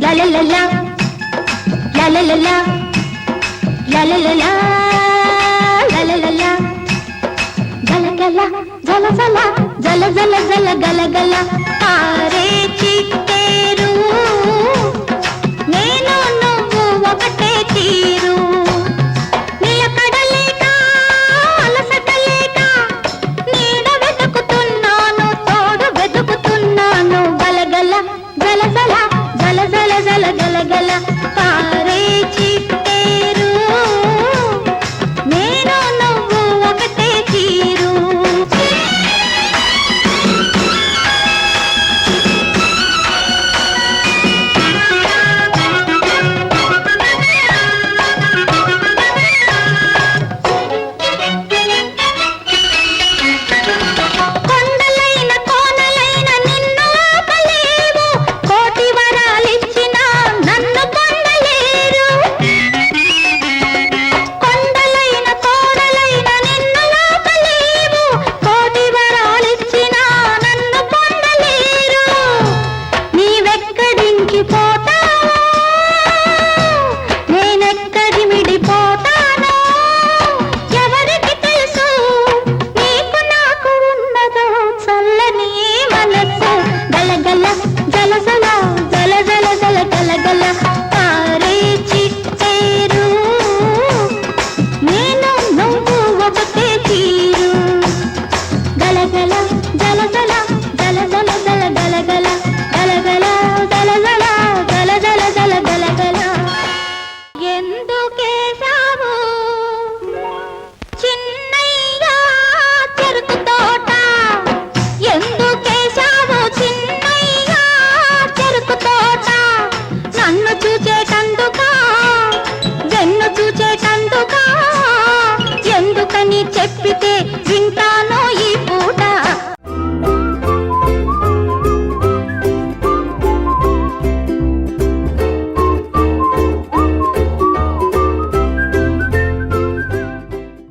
La la la la. La la la la La la గల గల జల జల జల జల గల గల. పారే చిట్టేరు నేను నువ్వు ఒకటే తీరు. నిలకడలేక అలసటలేక నీడ వెతుకుతున్నాను తోడు వెతుకుతున్నాను. గలగల గల జల జల జల గలగల జలజల జల జల జల గలగల గలగల జలజల జల ఎందుకే సాము గలగల ఎందుకేశావు చిన్నయ్య చెరుకు తోట ఎందుకేశావు చిన్నయ్య చెరుకు తోట నన్ను చూచేటందుకా వెన్ను చూచేటందుకా ఎందుకని చెప్పితే వింటా